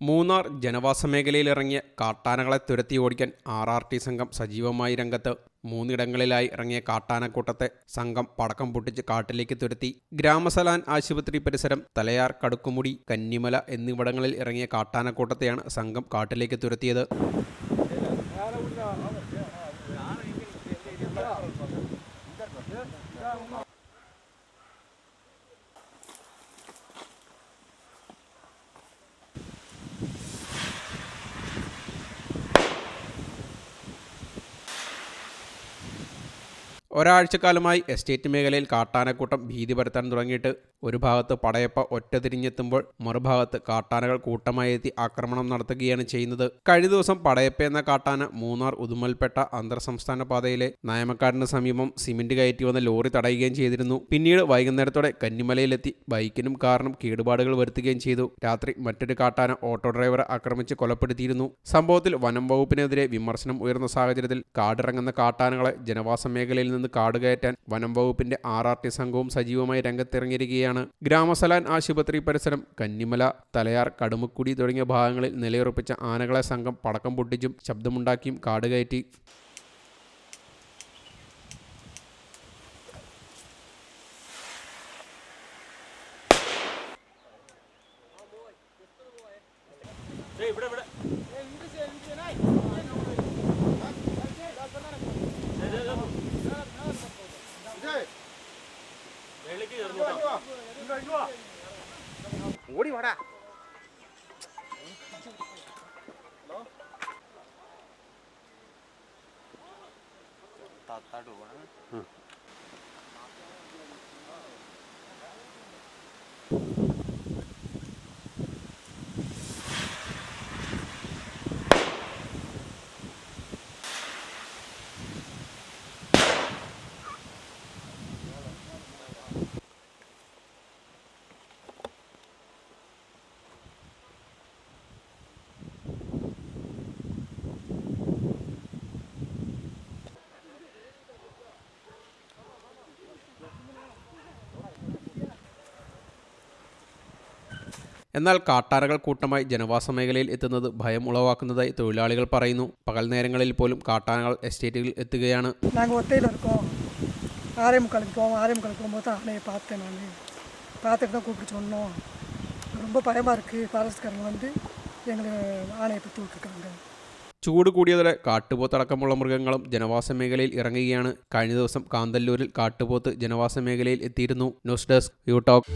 മൂന്നാർ ജനവാസ മേഖലയിലിറങ്ങിയ കാട്ടാനകളെ തുരത്തി ഓടിക്കാൻ R R T സംഘം സജീവമായി രംഗത്ത്. മൂന്നിടങ്ങളിലായി ഇറങ്ങിയ കാട്ടാനക്കൂട്ടത്തെ സംഘം പടക്കം പൊട്ടിച്ച് കാട്ടിലേക്ക് തുരത്തി. ഗ്രാമസലാൻ ആശുപത്രി പരിസരം തലയാർ കടുക്കുമുടി കന്നിമല എന്നിവിടങ്ങളിൽ ഇറങ്ങിയ കാട്ടാനക്കൂട്ടത്തെയാണ് സംഘം കാട്ടിലേക്ക് തുരത്തിയത്. ഒരാഴ്ചക്കാലമായി എസ്റ്റേറ്റ് മേഖലയിൽ കാട്ടാനക്കൂട്ടം ഭീതി പരത്താൻ തുടങ്ങിയിട്ട് ഒരു ഭാഗത്ത് പടയപ്പ ഒറ്റതിരിഞ്ഞെത്തുമ്പോൾ മറുഭാഗത്ത് കാട്ടാനകൾ കൂട്ടമായി എത്തി ആക്രമണം നടത്തുകയാണ് ചെയ്യുന്നത്. കഴിഞ്ഞ ദിവസം പടയപ്പ എന്ന കാട്ടാന മൂന്നാർ ഉദുമൽപ്പെട്ട അന്തർ സംസ്ഥാന പാതയിലെ നയമക്കാടിന് സമീപം സിമന്റ് കയറ്റി വന്ന ലോറി തടയുകയും ചെയ്തിരുന്നു. പിന്നീട് വൈകുന്നേരത്തോടെ കന്നിമലയിലെത്തി ബൈക്കിനും കാറിനും കേടുപാടുകൾ വരുത്തുകയും ചെയ്തു. രാത്രി മറ്റൊരു കാട്ടാന ഓട്ടോ ഡ്രൈവറെ ആക്രമിച്ച് കൊലപ്പെടുത്തിയിരുന്നു. സംഭവത്തിൽ വനം വകുപ്പിനെതിരെ വിമർശനം ഉയർന്ന സാഹചര്യത്തിൽ കാടിറങ്ങുന്ന കാട്ടാനകളെ ജനവാസ മേഖലയിൽ നിന്ന് കാട് കയറ്റാൻ വനം വകുപ്പിന്റെ ആർ ആർ ടി സംഘവും സജീവമായി രംഗത്തിറങ്ങിയിരിക്കുകയാണ്. ഗ്രാമസലാൻ ആശുപത്രി പരിസരം കന്നിമല തലയാർ കടുമുക്കുടി തുടങ്ങിയ ഭാഗങ്ങളിൽ നിലയുറപ്പിച്ച ആനകളെ സംഘം പടക്കം പൊട്ടിച്ചും ശബ്ദമുണ്ടാക്കിയും കാട് കയറ്റി 와라 오리 와라 다 따르고 응. എന്നാൽ കാട്ടാനകൾ കൂട്ടമായി ജനവാസ മേഖലയിൽ എത്തുന്നത് ഭയം ഉളവാക്കുന്നതായി തൊഴിലാളികൾ പറയുന്നു പകൽ നേരങ്ങളിൽ പോലും കാട്ടാനകൾ എസ്റ്റേറ്റുകളിൽ എത്തുകയാണ് நாங்கள் ஒத்தையில் இருக்கோம் ஆரே முக்காலுக்கு போவோம் ஆரே முக்காலுக்கு போகும்போது தான் ஆனையை பார்த்தேன் நான் பார்த்துட்டு தான் கூப்பிட்டு சொன்னோம் ரொம்ப பயமாக இருக்குது ஃபாரஸ்ட்காரங்க வந்து எங்களை ஆணையை பற்றி விட்டுருக்காங்க ചൂട് കൂടിയതോടെ കാട്ടുപോത്തടക്കമുള്ള മൃഗങ്ങളും ജനവാസ മേഖലയിൽ ഇറങ്ങുകയാണ് കഴിഞ്ഞ ദിവസം കാന്തല്ലൂരിൽ കാട്ടുപോത്ത് ജനവാസ മേഖലയിൽ എത്തിയിരുന്നു ന്യൂസ് ഡെസ്ക് യൂടോക്ക്